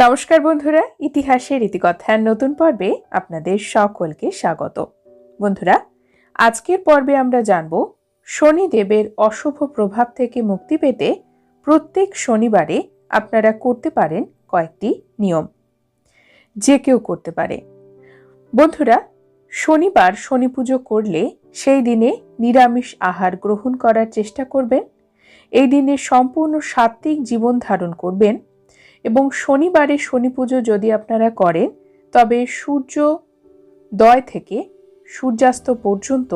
নমস্কার বন্ধুরা, ইতিহাসের ইতিকথার নতুন পর্বে আপনাদের সকলকে স্বাগত। বন্ধুরা, আজকের পর্বে আমরা জানব, শনিদেবের অশুভ প্রভাব থেকে মুক্তি পেতে প্রত্যেক শনিবারে আপনারা করতে পারেন কয়েকটি নিয়ম। যে কেউ করতে পারে। বন্ধুরা, শনিবার শনি পুজো করলে সেই দিনে নিরামিষ আহার গ্রহণ করার চেষ্টা করবেন। এই দিনে সম্পূর্ণ সাত্ত্বিক জীবন ধারণ করবেন। এবং শনিবারে শনি পুজো যদি আপনারা করেন, তবে সূর্য দয় থেকে সূর্যাস্ত পর্যন্ত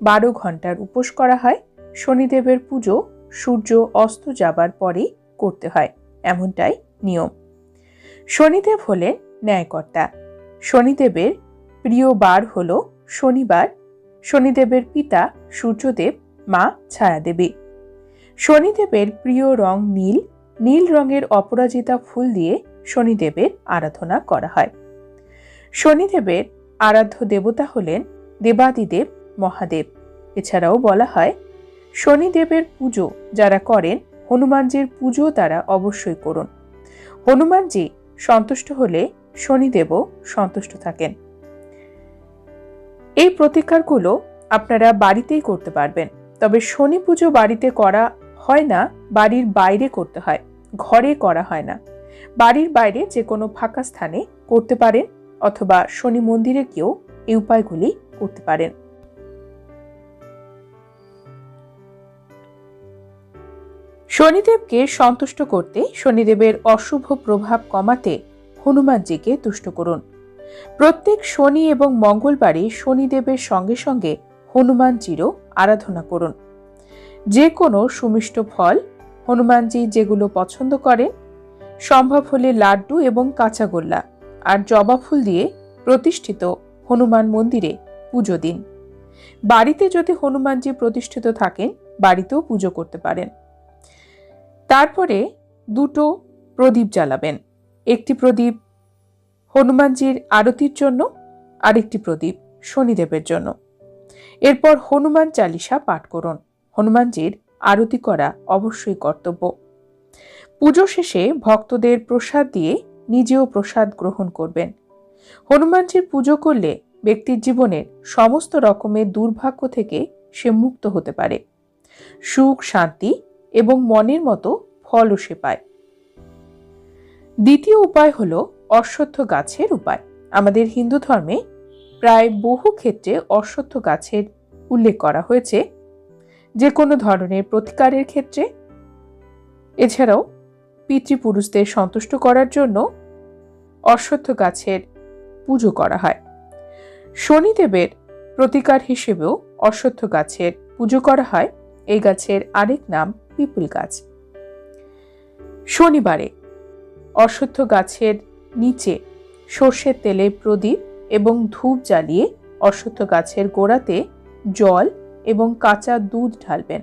বারো ঘণ্টার উপোস করা হয়। শনিদেবের পুজো সূর্য অস্ত যাবার পরে করতে হয়, এমনটাই নিয়ম। শনিদেব হলেন ন্যায়কর্তা। শনিদেবের প্রিয় বার হল শনিবার। শনিদেবের পিতা সূর্যদেব, মা ছায়াদেবী। শনিদেবের প্রিয় রং নীল। নীল রঙের অপরাজিতা ফুল দিয়ে শনিদেবের আরাধনা করা হয়। শনিদেবের আরাধ্য দেবতা হলেন দেবাদিদেব মহাদেব। এছাড়াও বলা হয়, শনিদেবের পুজো যারা করেন, হনুমানজির পুজো তারা অবশ্যই করুন। হনুমানজি সন্তুষ্ট হলে শনিদেবও সন্তুষ্ট থাকেন। এই প্রতিকারগুলো আপনারা বাড়িতেই করতে পারবেন। তবে শনি পুজো বাড়িতে করা হয় না, বাড়ির বাইরে করতে হয়। ঘরে করা হয় না। বাড়ির বাইরে যে কোনো ফাঁকা স্থানে করতে পারেন অথবা শনি মন্দিরে গিয়েও এই উপায়গুলি করতে পারেন। শনিদেবকে সন্তুষ্ট করতে শনিদেবের অশুভ প্রভাব কমাতে হনুমানজিকে তুষ্ট করুন। প্রত্যেক শনি এবং মঙ্গলবারে শনিদেবের সঙ্গে সঙ্গে হনুমানজিরও আরাধনা করুন। যে কোনো সুমিষ্ট ফল হনুমানজি যেগুলো পছন্দ করেন সম্ভব হলে লাড্ডু এবং কাঁচাগোল্লা আর জবা ফুল দিয়ে প্রতিষ্ঠিত হনুমান মন্দিরে পুজো দিন। বাড়িতে যদি হনুমানজি প্রতিষ্ঠিত থাকেন, বাড়িতেও পুজো করতে পারেন। তারপরে দুটো প্রদীপ জ্বালাবেন। একটি প্রদীপ হনুমানজির আরতির জন্য, আরেকটি প্রদীপ শনিদেবের জন্য। এরপর হনুমান চালিসা পাঠ করুন। হনুমানজির আরতি করা অবশ্যই কর্তব্য। পুজো শেষে ভক্তদের প্রসাদ দিয়ে নিজেও প্রসাদ গ্রহণ করবেন। হনুমানজির পুজো করলে ব্যক্তির জীবনের সমস্ত রকমের দুর্ভাগ্য থেকে সে মুক্ত হতে পারে। সুখ, শান্তি এবং মনের মতো ফলও সে পায়। দ্বিতীয় উপায় হল অশ্বত্থ গাছের উপায়। আমাদের হিন্দু ধর্মে প্রায় বহু ক্ষেত্রে অশ্বত্থ গাছের উল্লেখ করা হয়েছে। যে কোনো ধরনের প্রতিকারের ক্ষেত্রে। এছাড়াও, পিতৃপুরুষদের সন্তুষ্ট করার জন্য অশ্বত্থ গাছের পুজো করা হয়। শনিদেবের প্রতিকার হিসেবেও অশ্বত্থ গাছের পুজো করা হয়। এই গাছের আরেক নাম পিপুল গাছ। শনিবারে অশ্বত্থ গাছের নিচে সর্ষের তেলে প্রদীপ এবং ধূপ জ্বালিয়ে অশ্বত্থ গাছের গোড়াতে জল এবং কাঁচা দুধ ঢালবেন।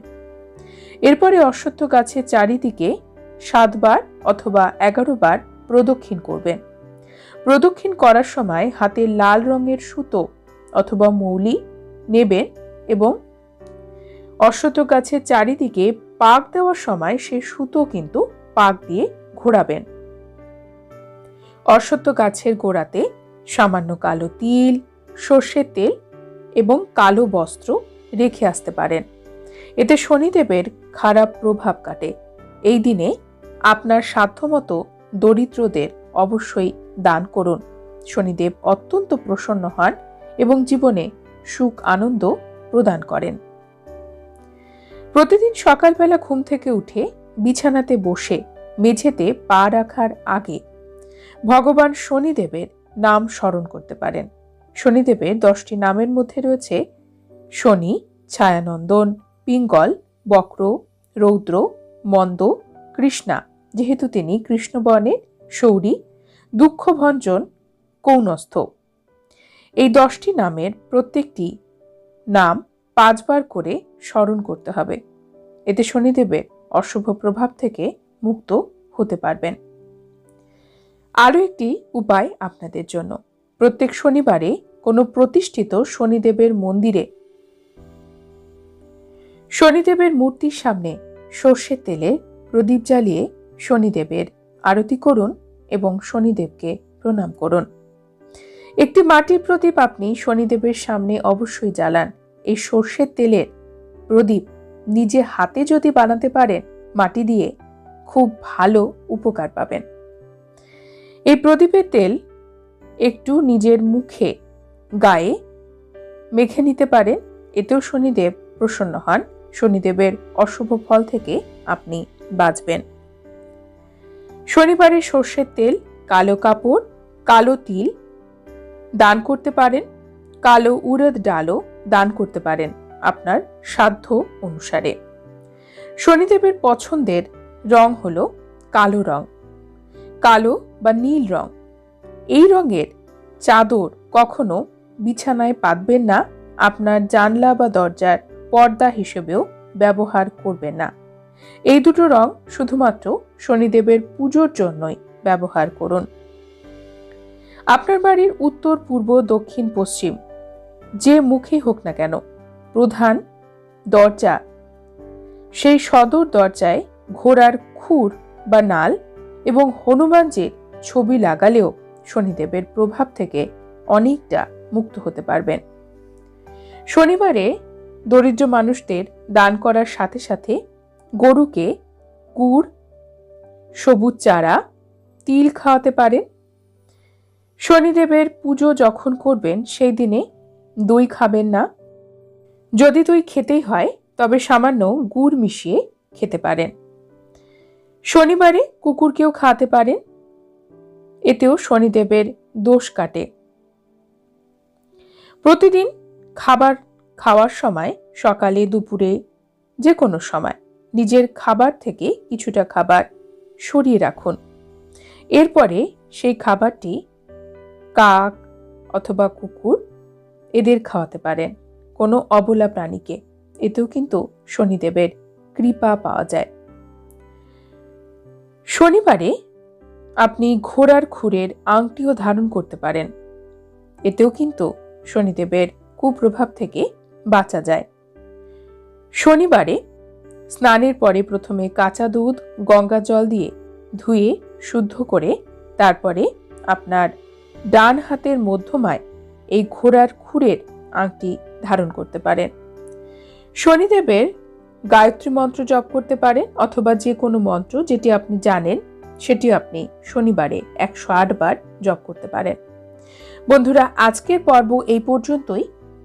এরপরে অশ্বত্থ গাছের চারিদিকে সাতবার অথবা এগারো বার প্রদক্ষিণ করবেন। প্রদক্ষিণ করার সময় হাতে লাল রঙের সুতো অথবা মৌলি নেবেন এবং অশ্বত্থ গাছের চারিদিকে পাক দেওয়ার সময় সে সুতো কিন্তু পাক দিয়ে ঘোরাবেন। অশ্বত্থ গাছের গোড়াতে সামান্য কালো তিল, সর্ষের তেল এবং কালো বস্ত্র রেখে আসতে পারেন। এতে শনিদেবের খারাপ প্রভাব কাটে। এই দিনে আপনার সাধ্যমতো দরিদ্রদের অবশ্যই দান করুন। শনিদেব অত্যন্ত প্রসন্ন হন এবং জীবনে সুখ আনন্দ প্রদান করেন। প্রতিদিন সকালবেলা ঘুম থেকে উঠে বিছানাতে বসে মেঝেতে পা রাখার আগে ভগবান শনিদেবের নাম স্মরণ করতে পারেন। শনিদেবের দশটি নামের মধ্যে রয়েছে শনি, ছায়ানন্দন, পিঙ্গল, বক্র, রৌদ্র, মন্দ, কৃষ্ণা। যেহেতু তিনি কৃষ্ণবর্ণের শৌরী দুঃখভঞ্জন কৌনস্থ। এই দশটি নামের প্রত্যেকটি নাম পাঁচবার করে স্মরণ করতে হবে। এতে শনিদেবের অশুভ প্রভাব থেকে মুক্ত হতে পারবেন। আরও একটি উপায় আপনাদের জন্য। প্রত্যেক শনিবারে কোনো প্রতিষ্ঠিত শনিদেবের মন্দিরে শনিদেবের মূর্তির সামনে সর্ষের তেলে প্রদীপ জ্বালিয়ে শনিদেবের আরতি করুন এবং শনিদেবকে প্রণাম করুন। একটি মাটির প্রদীপ আপনি শনিদেবের সামনে অবশ্যই জ্বালান। এই সর্ষের তেলের প্রদীপ নিজে হাতে যদি বানাতে পারেন, মাটি দিয়ে খুব ভালো উপকার পাবেন। এই প্রদীপের তেল একটু নিজের মুখে, গায়ে মেখে নিতে পারেন, এতেও শনিদেব প্রসন্ন হন। শনিদেবের অশুভ ফল থেকে আপনি বাঁচবেন। শনিবারে সর্ষের তেল, কালো কাপড়, কালো তিল দান করতে পারেন। কালো উড়দ ডালও দান করতে পারেন আপনার সাধ্য অনুসারে। শনিদেবের পছন্দের রং হলো কালো রং, কালো বা নীল রং। এই রঙের চাদর কখনো বিছানায় পাতবেন না, আপনার জানলা বা দরজার পর্দা হিসেবেও ব্যবহার করবেন না। এই দুটো রং শুধুমাত্র শনিদেবের পুজোর জন্যই ব্যবহার করুন। আপনার বাড়ির উত্তর, পূর্ব, দক্ষিণ, পশ্চিম, যে মুখে হোক না কেন, প্রধান দরজা। সেই সদর দরজায় ঘোড়ার খুর বা নাল এবং হনুমানজির ছবি লাগালেও শনিদেবের প্রভাব থেকে অনেকটা মুক্ত হতে পারবেন। শনিবারে দরিদ্র মানুষদের দান করার সাথে সাথে গরুকে গুড়, সবুজ চারা, তিল খাওয়াতে পারেন। শনিদেবের পুজো যখন করবেন, সেই দিনে দই খাবেন না। যদি দই খেতেই হয়, তবে সামান্য গুড় মিশিয়ে খেতে পারেন। শনিবারে কুকুরকেও খাওয়াতে পারেন। এতেও শনিদেবের দোষ কাটে। প্রতিদিন খাবার খাওয়ার সময়, সকালে, দুপুরে যে কোনো সময়, নিজের খাবার থেকে কিছুটা খাবার সরিয়ে রাখুন। এরপরে সেই খাবারটি কাক অথবা কুকুর এদের খাওয়াতে পারেন। কোনো অবলা প্রাণীকে। এতেও কিন্তু শনিদেবের কৃপা পাওয়া যায়। শনিবারে আপনি ঘোড়ার খুরের আংটিও ধারণ করতে পারেন। এতেও কিন্তু শনিদেবের কুপ্রভাব থেকে বাঁচা যায়। শনিবারে স্নানের পরে প্রথমে কাঁচা দুধ, গঙ্গা জল দিয়ে ধুয়ে শুদ্ধ করে তারপরে আপনার ডান হাতের মধ্যমায় এই ঘোড়ার খুরের আংটি ধারণ করতে পারেন। শনিদেবের গায়ত্রী মন্ত্র জপ করতে পারেন অথবা যে কোনো মন্ত্র যেটি আপনি জানেন সেটি আপনি শনিবারে একশো আট বার জপ করতে পারেন। বন্ধুরা, আজকের পর্ব এই পর্যন্তই।